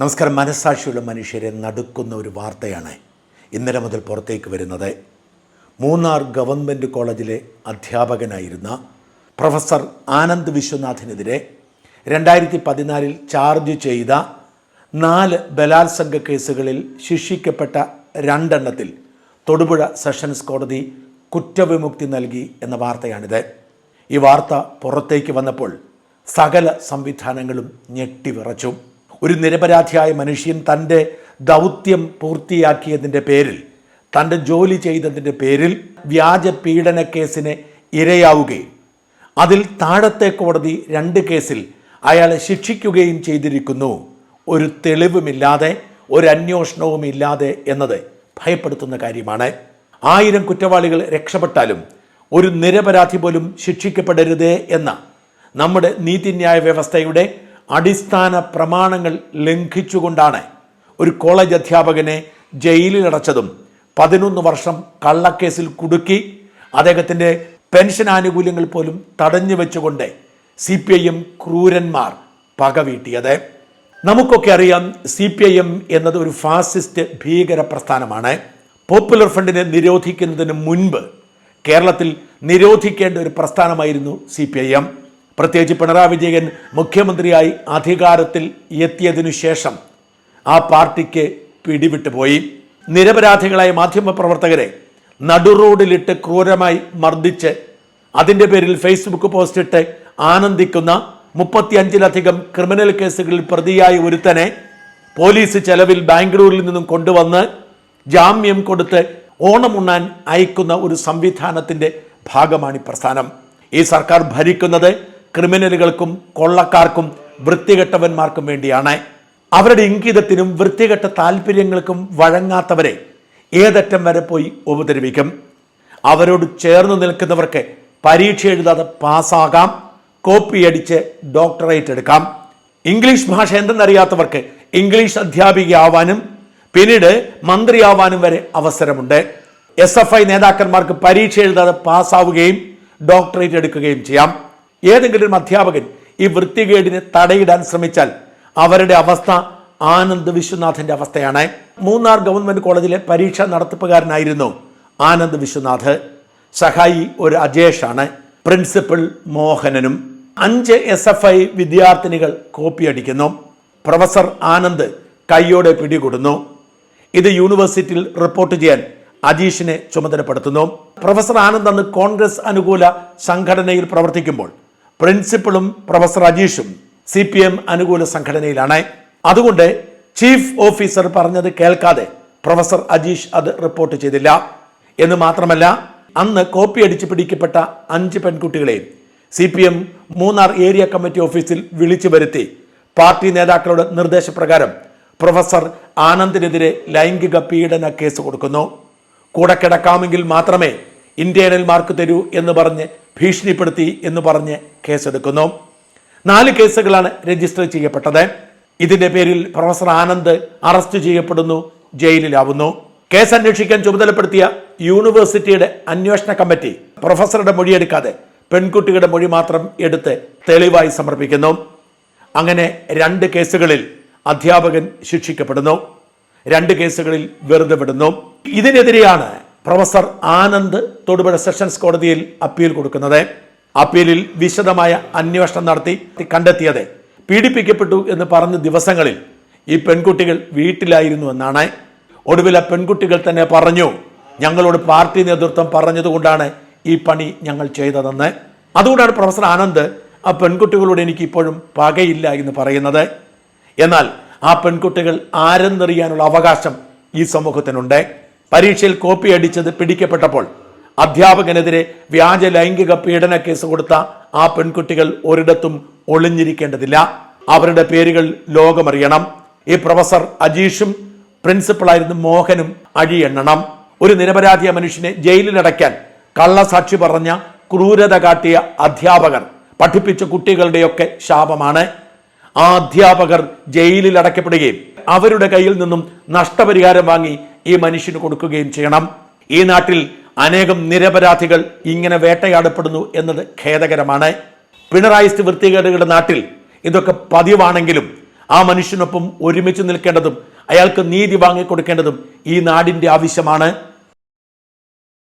നമസ്കാരം. മനസ്സാക്ഷിയുള്ള മനുഷ്യരെ നടുക്കുന്ന ഒരു വാർത്തയാണ് ഇന്നലെ മുതൽ പുറത്തേക്ക് വരുന്നത്. മൂന്നാർ ഗവൺമെന്റ് കോളേജിലെ അധ്യാപകനായിരുന്ന പ്രൊഫസർ ആനന്ദ് വിശ്വനാഥിനെതിരെ രണ്ടായിരത്തി പതിനാലിൽ ചാർജ് ചെയ്ത നാല് ബലാത്സംഗ കേസുകളിൽ ശിക്ഷിക്കപ്പെട്ട രണ്ടെണ്ണത്തിൽ തൊടുപുഴ സെഷൻസ് കോടതി കുറ്റവിമുക്തി നൽകി എന്ന വാർത്തയാണിത്. ഈ വാർത്ത പുറത്തേക്ക് വന്നപ്പോൾ സകല സംവിധാനങ്ങളും ഞെട്ടിവിറച്ചു. ഒരു നിരപരാധിയായ മനുഷ്യൻ തന്റെ ദൗത്യം പൂർത്തിയാക്കിയതിന്റെ പേരിൽ തന്റെ ജോലി ചെയ്തതിന്റെ പേരിൽ വ്യാജ പീഡന കേസിന് ഇരയാവുകയും അതിൽ താഴത്തെ കോടതി രണ്ട് കേസിൽ അയാളെ ശിക്ഷിക്കുകയും ചെയ്തിരിക്കുന്നു. ഒരു തെളിവുമില്ലാതെ ഒരു അന്വേഷണവും ഇല്ലാതെ എന്നത് ഭയപ്പെടുത്തുന്ന കാര്യമാണ്. ആയിരം കുറ്റവാളികൾ രക്ഷപ്പെട്ടാലും ഒരു നിരപരാധി പോലും ശിക്ഷിക്കപ്പെടരുതേ എന്ന നമ്മുടെ നീതിന്യായ വ്യവസ്ഥയുടെ അടിസ്ഥാന പ്രമാണങ്ങൾ ലംഘിച്ചുകൊണ്ടാണ് ഒരു കോളേജ് അധ്യാപകനെ ജയിലിലടച്ചതും പതിനൊന്ന് വർഷം കള്ളക്കേസിൽ കുടുക്കി അദ്ദേഹത്തിന്റെ പെൻഷൻ ആനുകൂല്യങ്ങൾ പോലും തടഞ്ഞു വെച്ചുകൊണ്ട് സി പി ഐ എം ക്രൂരന്മാർ പകവീട്ടിയത്. നമുക്കൊക്കെ അറിയാം സി പി ഐ എം എന്നത് ഒരു ഫാസിസ്റ്റ് ഭീകര പ്രസ്ഥാനമാണ്. പോപ്പുലർ ഫ്രണ്ടിനെ നിരോധിക്കുന്നതിന് മുൻപ് കേരളത്തിൽ നിരോധിക്കേണ്ട ഒരു പ്രസ്ഥാനമായിരുന്നു സി പി ഐ എം. പ്രത്യേകിച്ച് പിണറായി വിജയൻ മുഖ്യമന്ത്രിയായി അധികാരത്തിൽ എത്തിയതിനു ശേഷം ആ പാർട്ടിക്ക് പിടിവിട്ടു പോയി. നിരപരാധികളായ മാധ്യമപ്രവർത്തകരെ നടുറോഡിലിട്ട് ക്രൂരമായി മർദ്ദിച്ച് അതിന്റെ പേരിൽ ഫേസ്ബുക്ക് പോസ്റ്റ് ഇട്ട് ആനന്ദിക്കുന്ന മുപ്പത്തിയഞ്ചിലധികം ക്രിമിനൽ കേസുകളിൽ പ്രതിയായ ഒരുത്തനെ പോലീസ് ചെലവിൽ ബാംഗ്ലൂരിൽ നിന്നും കൊണ്ടുവന്ന് ജാമ്യം കൊടുത്ത് ഓണമുണ്ണാൻ അയക്കുന്ന ഒരു സംവിധാനത്തിന്റെ ഭാഗമാണ് ഈ പ്രസ്ഥാനം. ഈ സർക്കാർ ഭരിക്കുന്നത് ക്രിമിനലുകൾക്കും കൊള്ളക്കാർക്കും വൃത്തികെട്ടവന്മാർക്കും വേണ്ടിയാണ്. അവരുടെ ഇംഗിതത്തിനും വൃത്തികെട്ട താല്പര്യങ്ങൾക്കും വഴങ്ങാത്തവരെ ഏതറ്റം വരെ പോയി ഉപദ്രവിക്കും. അവരോട് ചേർന്ന് നിൽക്കുന്നവർക്ക് പരീക്ഷ എഴുതാതെ പാസ്സാകാം. കോപ്പി അടിച്ച് ഡോക്ടറേറ്റ് എടുക്കാം. ഇംഗ്ലീഷ് ഭാഷ എന്തെന്നറിയാത്തവർക്ക് ഇംഗ്ലീഷ് അധ്യാപികയാവാനും പിന്നീട് മന്ത്രിയാവാനും വരെ അവസരമുണ്ട്. എസ് എഫ് ഐ നേതാക്കന്മാർക്ക് പരീക്ഷ എഴുതാതെ പാസ്സാവുകയും ഡോക്ടറേറ്റ് എടുക്കുകയും ചെയ്യാം. ഏതെങ്കിലും അധ്യാപകൻ ഈ വൃത്തികേടിന് തടയിടാൻ ശ്രമിച്ചാൽ അവരുടെ അവസ്ഥ ആനന്ദ് വിശ്വനാഥന്റെ അവസ്ഥയാണ്. മൂന്നാർ ഗവൺമെന്റ് കോളേജിലെ പരീക്ഷ നടത്തിപ്പുകാരനായിരുന്നു ആനന്ദ് വിശ്വനാഥ്. സഹായി ഒരു അജേഷാണ് പ്രിൻസിപ്പൽ മോഹനനും. അഞ്ച് എസ് എഫ് ഐ വിദ്യാർത്ഥിനികൾ കോപ്പി അടിക്കുന്നു. പ്രൊഫസർ ആനന്ദ് കൈയോടെ പിടികൂടുന്നു. ഇത് യൂണിവേഴ്സിറ്റിയിൽ റിപ്പോർട്ട് ചെയ്യാൻ അജീഷിനെ ചുമതലപ്പെടുത്തുന്നു. പ്രൊഫസർ ആനന്ദ് അന്ന് കോൺഗ്രസ് അനുകൂല സംഘടനയിൽ പ്രവർത്തിക്കുമ്പോൾ പ്രിൻസിപ്പളും പ്രൊഫസർ അജീഷും സി പി എം അനുകൂല സംഘടനയിലാണ്. അതുകൊണ്ട് ചീഫ് ഓഫീസർ പറഞ്ഞത് കേൾക്കാതെ പ്രൊഫസർ അജീഷ് അത് റിപ്പോർട്ട് ചെയ്തില്ല. എന്ന് മാത്രമല്ല അന്ന് കോപ്പി അടിച്ച് പിടിക്കപ്പെട്ട അഞ്ച് പെൺകുട്ടികളെയും C P M Munnar area committee ഓഫീസിൽ വിളിച്ചു വരുത്തി പാർട്ടി നേതാക്കളുടെ നിർദ്ദേശപ്രകാരം പ്രൊഫസർ ആനന്ദിനെതിരെ ലൈംഗിക പീഡന കേസ് കൊടുക്കുന്നു. കൂടെ കിടക്കാമെങ്കിൽ മാത്രമേ ഇന്റേണൽ മാർക്ക് തരൂ എന്ന് പറഞ്ഞ് ഭീഷണിപ്പെടുത്തി എന്ന് പറഞ്ഞ് കേസെടുക്കുന്നു. നാല് കേസുകളാണ് രജിസ്റ്റർ ചെയ്യപ്പെട്ടത്. ഇതിന്റെ പേരിൽ പ്രൊഫസർ ആനന്ദ് അറസ്റ്റ് ചെയ്യപ്പെടുന്നു ജയിലിലാവുന്നു. കേസ് അന്വേഷിക്കാൻ ചുമതലപ്പെടുത്തിയ യൂണിവേഴ്സിറ്റിയുടെ അന്വേഷണ കമ്മിറ്റി പ്രൊഫസറുടെ മൊഴിയെടുക്കാതെ പെൺകുട്ടികളുടെ മൊഴി മാത്രം എടുത്ത് തെളിവായി സമർപ്പിക്കുന്നു. അങ്ങനെ രണ്ട് കേസുകളിൽ അധ്യാപകൻ ശിക്ഷിക്കപ്പെടുന്നു. രണ്ട് കേസുകളിൽ വെറുതെ വിടുന്നു. ഇതിനെതിരെയാണ് പ്രൊഫസർ ആനന്ദ് തൊടുപുഴ സെഷൻസ് കോടതിയിൽ അപ്പീൽ കൊടുക്കുന്നത്. അപ്പീലിൽ വിശദമായ അന്വേഷണം നടത്തി കണ്ടെത്തിയത് പീഡിപ്പിക്കപ്പെട്ടു എന്ന് പറഞ്ഞ ദിവസങ്ങളിൽ ഈ പെൺകുട്ടികൾ വീട്ടിലായിരുന്നു എന്നാണ്. ഒടുവിൽ ആ പെൺകുട്ടികൾ തന്നെ പറഞ്ഞു ഞങ്ങളോട് പാർട്ടി നേതൃത്വം പറഞ്ഞതുകൊണ്ടാണ് ഈ പണി ഞങ്ങൾ ചെയ്തതെന്ന്. അതുകൊണ്ടാണ് പ്രൊഫസർ ആനന്ദ് ആ പെൺകുട്ടികളോട് എനിക്ക് ഇപ്പോഴും പകയില്ല എന്ന് പറയുന്നത്. എന്നാൽ ആ പെൺകുട്ടികൾ ആരെന്നറിയാനുള്ള അവകാശം ഈ സമൂഹത്തിനുണ്ട്. പരീക്ഷയിൽ കോപ്പി അടിച്ചത് പിടിക്കപ്പെട്ടപ്പോൾ അധ്യാപകനെതിരെ വ്യാജ ലൈംഗിക പീഡന കേസ് കൊടുത്ത ആ പെൺകുട്ടികൾ ഒരിടത്തും ഒളിഞ്ഞിരിക്കേണ്ടതില്ല. അവരുടെ പേരുകൾ ലോകമറിയണം. ഈ പ്രൊഫസർ അജീഷും പ്രിൻസിപ്പളായിരുന്നു മോഹനും അഴിയെണ്ണണം ഒരു നിരപരാധിയ മനുഷ്യനെ ജയിലിലടയ്ക്കാൻ കള്ളസാക്ഷി പറഞ്ഞ ക്രൂരത കാട്ടിയ അധ്യാപകർ പഠിപ്പിച്ച കുട്ടികളുടെയൊക്കെ ശാപമാണ്. ആ അധ്യാപകർ ജയിലിൽ അടയ്ക്കപ്പെടുകയും അവരുടെ കയ്യിൽ നിന്നും നഷ്ടപരിഹാരം വാങ്ങി ഈ മനുഷ്യന് കൊടുക്കുകയും ചെയ്യണം. ഈ നാട്ടിൽ അനേകം നിരപരാധികൾ ഇങ്ങനെ വേട്ടയാടപ്പെടുന്നു എന്നത് ഖേദകരമാണ്. പിണറായിസ്റ്റ് വൃത്തികേടുകളുടെ നാട്ടിൽ ഇതൊക്കെ പതിവാണെങ്കിലും ആ മനുഷ്യനൊപ്പം ഒരുമിച്ച് നിൽക്കേണ്ടതും അയാൾക്ക് നീതി വാങ്ങിക്കൊടുക്കേണ്ടതും ഈ നാടിന്റെ ആവശ്യമാണ്.